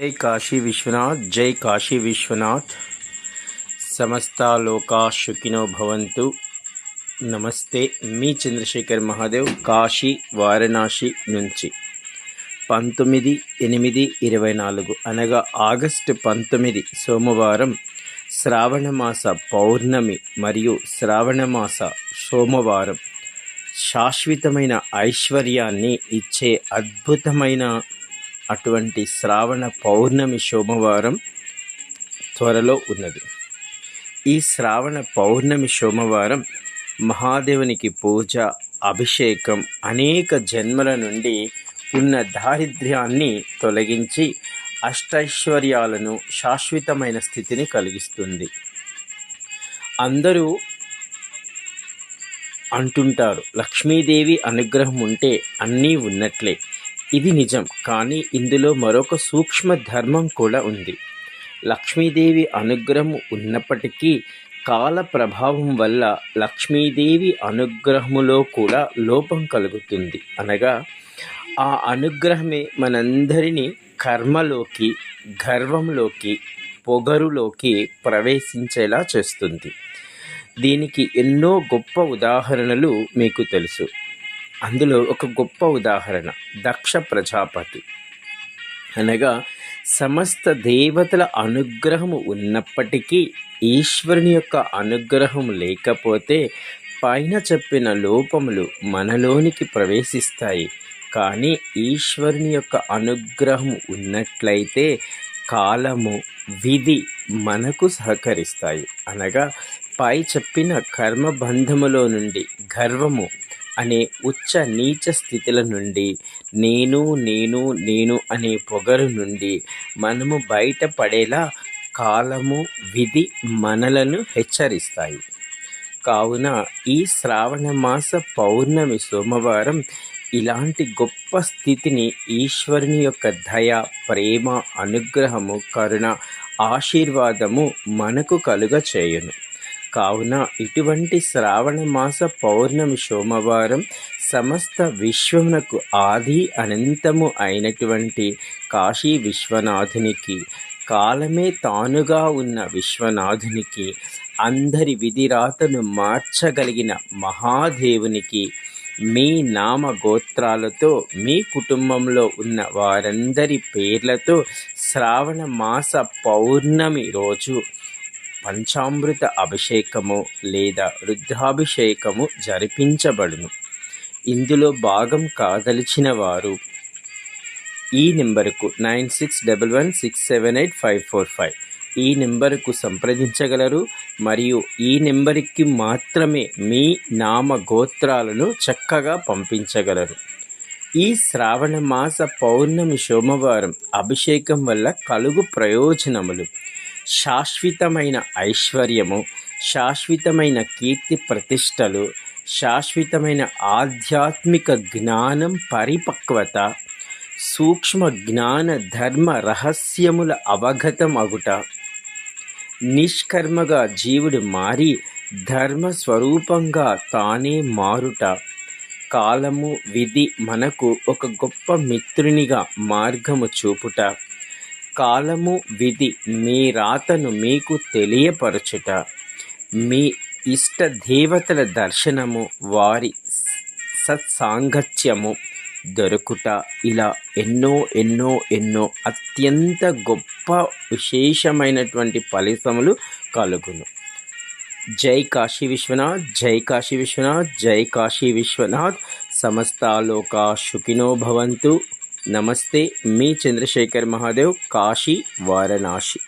జై కాశీ విశ్వనాథ్ జై కాశీ విశ్వనాథ్. సమస్త లోకా సుఖినో భవంతు. నమస్తే మీ చంద్రశేఖర్ మహాదేవ్ కాశీ వారణాసి నుంచి. పంతొమ్మిది ఎనిమిది ఇరవై నాలుగు అనగా ఆగస్టు పంతొమ్మిది సోమవారం శ్రావణమాస పౌర్ణమి మరియు శ్రావణమాస సోమవారం. శాశ్వతమైన ఐశ్వర్యాన్ని ఇచ్చే అద్భుతమైన అటువంటి శ్రావణ పౌర్ణమి సోమవారం త్వరలో ఉన్నది. ఈ శ్రావణ పౌర్ణమి సోమవారం మహాదేవునికి పూజ అభిషేకం అనేక జన్మల నుండి ఉన్న దారిద్ర్యాన్ని తొలగించి అష్టైశ్వర్యాలను శాశ్వతమైన స్థితిని కలిగిస్తుంది. అందరూ అంటుంటారు లక్ష్మీదేవి అనుగ్రహం ఉంటే అన్నీ ఉన్నట్లే. ఇది నిజం కానీ ఇందులో మరొక సూక్ష్మ ధర్మం కూడా ఉంది. లక్ష్మీదేవి అనుగ్రహం ఉన్నప్పటికీ కాల ప్రభావం వల్ల లక్ష్మీదేవి అనుగ్రహములో కూడా లోపం కలుగుతుంది. అనగా ఆ అనుగ్రహమే మనందరినీ కర్మలోకి గర్వంలోకి పొగరులోకి ప్రవేశించేలా చేస్తుంది. దీనికి ఎన్నో గొప్ప ఉదాహరణలు మీకు తెలుసు. అందులో ఒక గొప్ప ఉదాహరణ దక్ష ప్రజాపతి. అనగా సమస్త దేవతల అనుగ్రహము ఉన్నప్పటికీ ఈశ్వరుని యొక్క అనుగ్రహం లేకపోతే పైన చెప్పిన లోపములు మనలోనికి ప్రవేశిస్తాయి. కానీ ఈశ్వరుని యొక్క అనుగ్రహం ఉన్నట్లయితే కాలము విధి మనకు సహకరిస్తాయి. అనగా పై చెప్పిన కర్మబంధములో నుండి గర్వము అనే ఉచ్చ నీచ స్థితుల నుండి నేను నేను నేను అనే పొగరు నుండి మనము బయటపడేలా కాలము విధి మనలను హెచ్చరిస్తాయి. కావున ఈ శ్రావణ మాస పౌర్ణమి సోమవారం ఇలాంటి గొప్ప స్థితిని ఈశ్వరుని యొక్క దయ ప్రేమ అనుగ్రహము కరుణ ఆశీర్వాదము మనకు కలుగ చేయును కావున ఇటువంటి శ్రావణ మాస పౌర్ణమి సోమవారం సమస్త విశ్వమునకు ఆది అనంతము అయినటువంటి కాశీ విశ్వనాథునికి కాలమే తానుగా ఉన్న విశ్వనాథునికి అందరి విధిరాతను మార్చగలిగిన మహాదేవునికి మీ నామ గోత్రాలతో మీ కుటుంబంలో ఉన్న వారందరి పేర్లతో శ్రావణ మాస పౌర్ణమి రోజు పంచామృత అభిషేకము లేదా రుద్రాభిషేకము జరిపించబడును. ఇందులో భాగం కాదలిచిన వారు ఈ నెంబరుకు nine six double one six seven eight five four five. ఈ నెంబరుకు సంప్రదించగలరు మరియు ఈ నెంబర్కి మాత్రమే మీ నామ గోత్రాలను చక్కగా పంపించగలరు. ఈ శ్రావణ మాస పౌర్ణమి సోమవారం అభిషేకం వల్ల కలుగు ప్రయోజనములు. శాశ్వతమైన ఐశ్వర్యము శాశ్వతమైన కీర్తి ప్రతిష్టలు శాశ్వతమైన ఆధ్యాత్మిక జ్ఞానం పరిపక్వత సూక్ష్మ జ్ఞాన ధర్మ రహస్యముల అవగతం అగుట. నిష్కర్మగా జీవుడు మారి ధర్మ స్వరూపంగా తానే మారుట. కాలము విధి మనకు ఒక గొప్ప మిత్రునిగా మార్గము చూపుట. కాలము విధి మీ రాతను మీకు తెలియపరచుట. మీ ఇష్ట దేవతల దర్శనము వారి సత్సాంగత్యము దొరుకుట. ఇలా ఎన్నో ఎన్నో ఎన్నో అత్యంత గొప్ప విశేషమైనటువంటి ఫలితములు కలుగును. జై కాశీ విశ్వనాథ్ జై కాశీ విశ్వనాథ్ జై కాశీ విశ్వనాథ్. సమస్తాలోకా సుఖినో భవంతు. నమస్తే మీ చంద్రశేఖర్ మహాదేవ్ కాశీ వారణాసి.